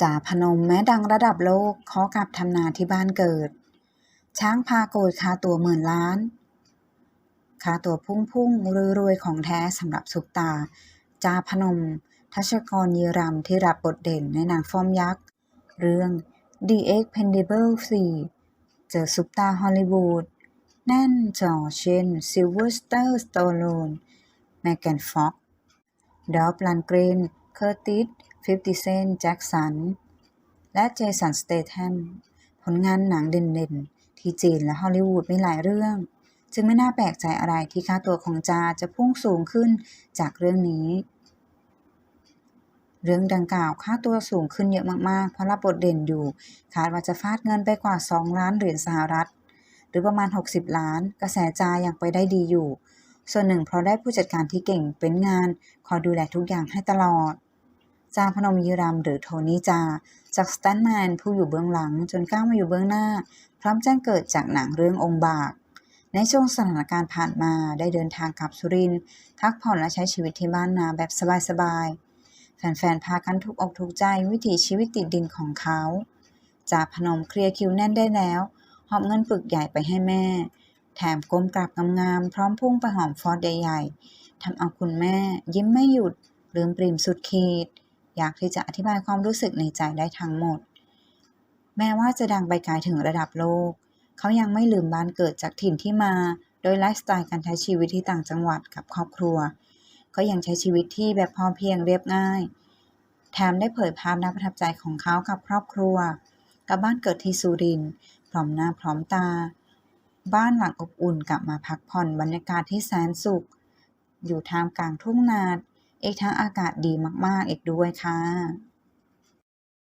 จ่าพนมแม้ดังระดับโลกขอกลับทำนาที่บ้านเกิด ช้างพาโกยคาตัวหมื่นล้านคาตัวพุ่งพุ่งรวยๆของแท้สำหรับซุปตา จาพนม ทัชกรยีรำที่รับบทเด่นในหนังฟอร์มยักษ์ เรื่อง The Expendable 4 เจอซุปตาฮอลลีวูดแน่นจอเช่นซิลเวอร์สเตอร์สโตโลนแมกแกนฟ็อกดอฟลันเกรน เคอร์ติส ฟิฟตี้เซน แจ็คสัน และเจสัน สเตแทม ผลงานหนังเด่นๆ ที่จีนและฮอลลีวูดมีหลายเรื่อง จึงไม่น่าแปลกใจอะไรที่ค่าตัวของจาจะพุ่งสูงขึ้นจากเรื่องนี้ เรื่องดังกล่าวค่าตัวสูงขึ้นเยอะมากๆ เพราะรับบทเด่นอยู่ คาดว่าจะฟาดเงินไปกว่า 2 ล้านเหรียญสหรัฐ หรือประมาณ 60 ล้าน กระแสจายังไปได้ดีอยู่ส่วนหนึ่งเพราะได้ผู้จัดการที่เก่งเป็นงาน คอยดูแลทุกอย่างให้ตลอด จาพนมยีรำหรือโทนี่จา จากสแตนแมนผู้อยู่เบื้องหลังจนก้าวมาอยู่เบื้องหน้า พร้อมแจ้งเกิดจากหนังเรื่ององค์บาก ในช่วงสถานการณ์ผ่านมาได้เดินทางกลับสุรินทร์พักผ่อนและใช้ชีวิตที่บ้านนาแบบสบายๆ แฟนๆ พากันถูกอกถูกใจวิถีชีวิตติดดินของเขาจาพนมเคลียร์คิวแน่นได้แล้วหอบเงินปึกใหญ่ไปให้แม่ แถมก้มกราบงามๆพร้อมพุ่งไปหอมฟอสใหญ่ๆทำเอาคุณแม่ยิ้มไม่หยุดลืมปริมสุดขีด ยากที่จะอธิบายความรู้สึกในใจได้ทั้งหมด แม้ว่าจะดังไปไกลถึงระดับโลก เขายังไม่ลืมบ้านเกิดจากถิ่นที่มา โดยไลฟ์สไตล์การใช้ชีวิตที่ต่างจังหวัดกับครอบครัวก็ยังใช้ชีวิตที่แบบพอเพียงเรียบง่าย แถมได้เผยภาพน่าประทับใจของเขากับครอบครัว กับบ้านเกิดที่สุรินทร์พร้อมหน้าพร้อมตา บ้านหลังอบอุ่นกลับมาพักผ่อนบรรยากาศที่แสนสุข อยู่ท่ามกลางทุ่งนา อีกทั้งอากาศดีมากๆอีกด้วยค่ะ